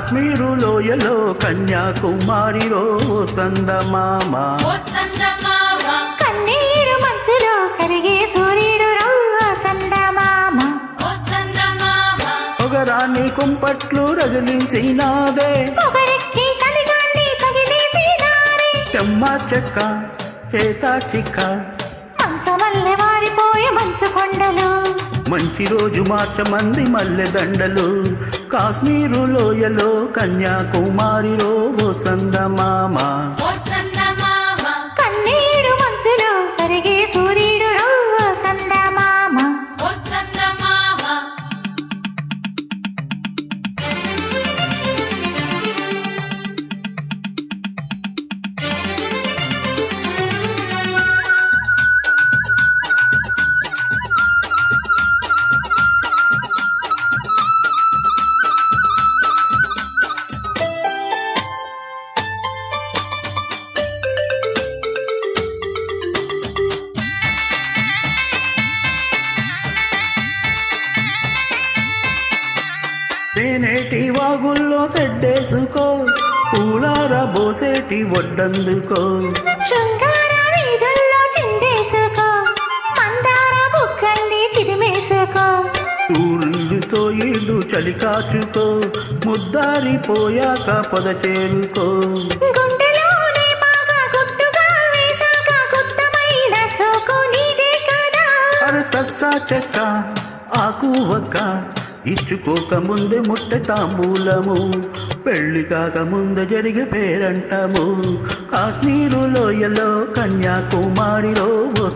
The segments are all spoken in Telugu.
కాశ్మీరు లోయలో కన్యాకుమారిలో సందమామ. కన్నీరు మంచులో కరిగే సూర్యుడు సందమామ. పొగరాన్ని కుంపట్లు రగిలించినాదే. చెమ్మ చెక్క చేత చిక్క. మంచమల్లె వాడిపోయే మంచు కొండలు. మంచి రోజు మార్చమంది మల్లె దండలు. కాశ్మీరు లోయలో కన్యాకుమారిలో ఓ సందమామ తేనేటి వాగుల్లో తెడ్డేసుకో పూలార బోసేటి వడ్డందుకో. శృంగార వీధుల్లో చిందేసుకో మందార బుక్కల్ని చిదిమేసుకో. ఊళ్ళుతో ఇల్లు చలి కాచుకో ముద్దారిపోయాక పొద చేరుకో. అర తస్సా చెక్క ఆకు ఒక్క. ఇచ్చుకోక ముందే ముట్టె తాంబూలము పెళ్ళి కాక ముందు జరిగే పేరంటము. కాశ్మీరు లోయలో కన్యాకుమారిలో ఓ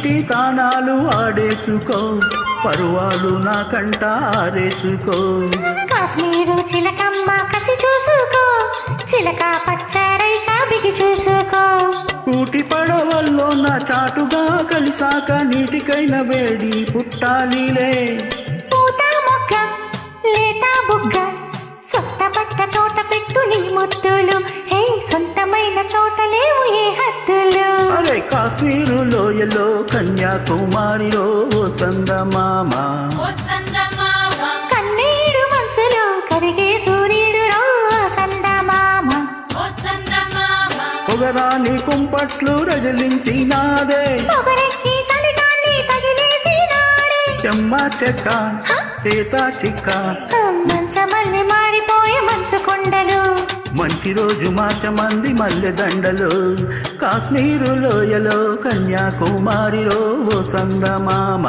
పన్నీటి తానాలు ఆడేసుకో పరువాలు నా కంట ఆరేసుకో. కాశ్మీరు చిలకమ్మ కసి చూసుకో చిలక పచ్చారైక బిగి చూసుకో. కూటి పడవల్లో నా చాటుగా కలిసాక నీటికైన వేడి పుట్టాలిలే. పూత మొగ్గ లేత బుగ్గ సొట్ట పట్ట చోట పెట్టు నీ సొంతమైన చోట లేవు ఏ హద్దులు. అరే కాశ్మీరు లోయలో కన్యాకుమారిలో ఓ సందమామ. కన్నీడు మనసులో కరిగే సూర్యుడు సందమామ. పొగరాని కుంపట్లు రగిలించినాదే. పొగరెక్కి చలిగాన్ని తగిలేసినాడే. చెమ్మ చెక్క చేత చిక్క. మంచి రోజు మార్చమంది మల్లె దండలు కాశ్మీరు లోయలో కన్యాకుమారిలో ఓ సందమామ